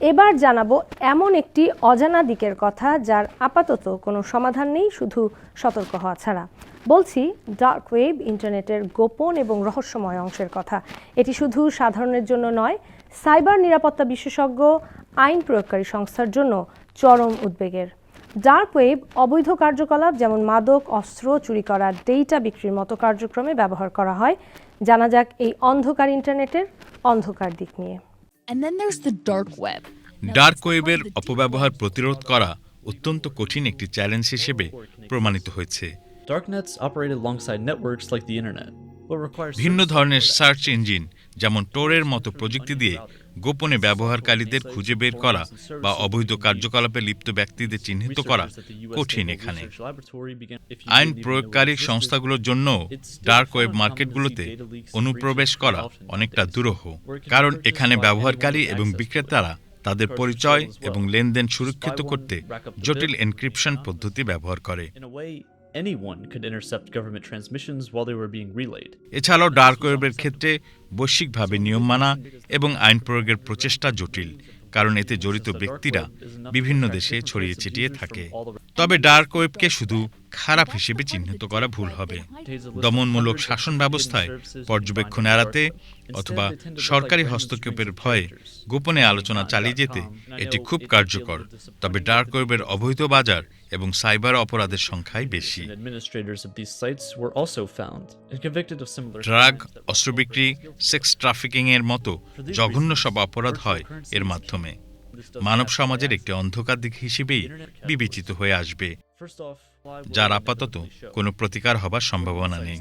এবার জানাব এমন একটি অজানা দিকের কথা যার আপাতত কোনো সমাধান নেই, শুধু সতর্ক হওয়া ছাড়া। বলছি ডার্ক ওয়েব ইন্টারনেটের গোপন এবং রহস্যময় অংশের কথা। এটি শুধু সাধারণের জন্য নয় সাইবার নিরাপত্তা বিশেষজ্ঞ, আইন প্রয়োগকারী সংস্থার জন্য চরম উদ্বেগের। ডার্ক ওয়েব অবৈধ কার্যকলাপ যেমন মাদক, অস্ত্র, চুরি করা ডেটা বিক্রির মতো কার্যক্রমে ব্যবহার করা হয়। জানা যাক এই অন্ধকার ইন্টারনেটের অন্ধকার দিক নিয়ে। ডার্ক ওয়েবের অপব্যবহার প্রতিরোধ করা অত্যন্ত কঠিন একটি চ্যালেঞ্জ হিসেবে প্রমাণিত হয়েছে। ভিন্ন ধরনের সার্চ ইঞ্জিন যেমন টোরের মতো প্রযুক্তি দিয়ে গোপনে ব্যবহারকারীদের খুঁজে বের করা বা অবৈধ কার্যকলাপে লিপ্ত ব্যক্তিদের চিহ্নিত করা কঠিন এখানে। আইন প্রয়োগকারী সংস্থাগুলোর জন্য ডার্ক ওয়েব মার্কেটগুলোতে অনুপ্রবেশ করা অনেকটা দুরূহ, কারণ এখানে ব্যবহারকারী এবং বিক্রেতারা তাদের পরিচয় এবং লেনদেন সুরক্ষিত করতে জটিল এনক্রিপশন পদ্ধতি ব্যবহার করে। Anyone could intercept government transmissions while they were being relayed. এছাড়াও ডার্ক ওয়েবের ক্ষেত্রে বৈশ্বিকভাবে নিয়ম মানা এবং আইন প্রয়োগের প্রচেষ্টা জটিল, কারণ এতে জড়িত ব্যক্তিরা বিভিন্ন দেশে ছড়িয়ে ছিটিয়ে থাকে তবে ডার্ক ওয়েবকে শুধু খারাপ হিসেবে চিহ্নিত করা ভুল হবে। দমনমূলক শাসন ব্যবস্থায় পর্যবেক্ষণ এড়াতে অথবা সরকারি হস্তক্ষেপের ভয়ে গোপনে আলোচনা চালিয়ে যেতে এটি খুব কার্যকর। তবে ডার্ক ওয়েবের অবৈধ বাজার এবং সাইবার অপরাধের সংখ্যাই বেশি। ড্রাগ অস্ত্র বিক্রি সেক্স ট্রাফিকিং এর মতো জঘন্য সব অপরাধ হয় এর মাধ্যমে। মানব সমাজের একটি অন্ধকার দিক হিসেবেই বিবেচিত হয়ে আসবে, যার আপাতত কোনো প্রতিকার হবার সম্ভাবনা নেই।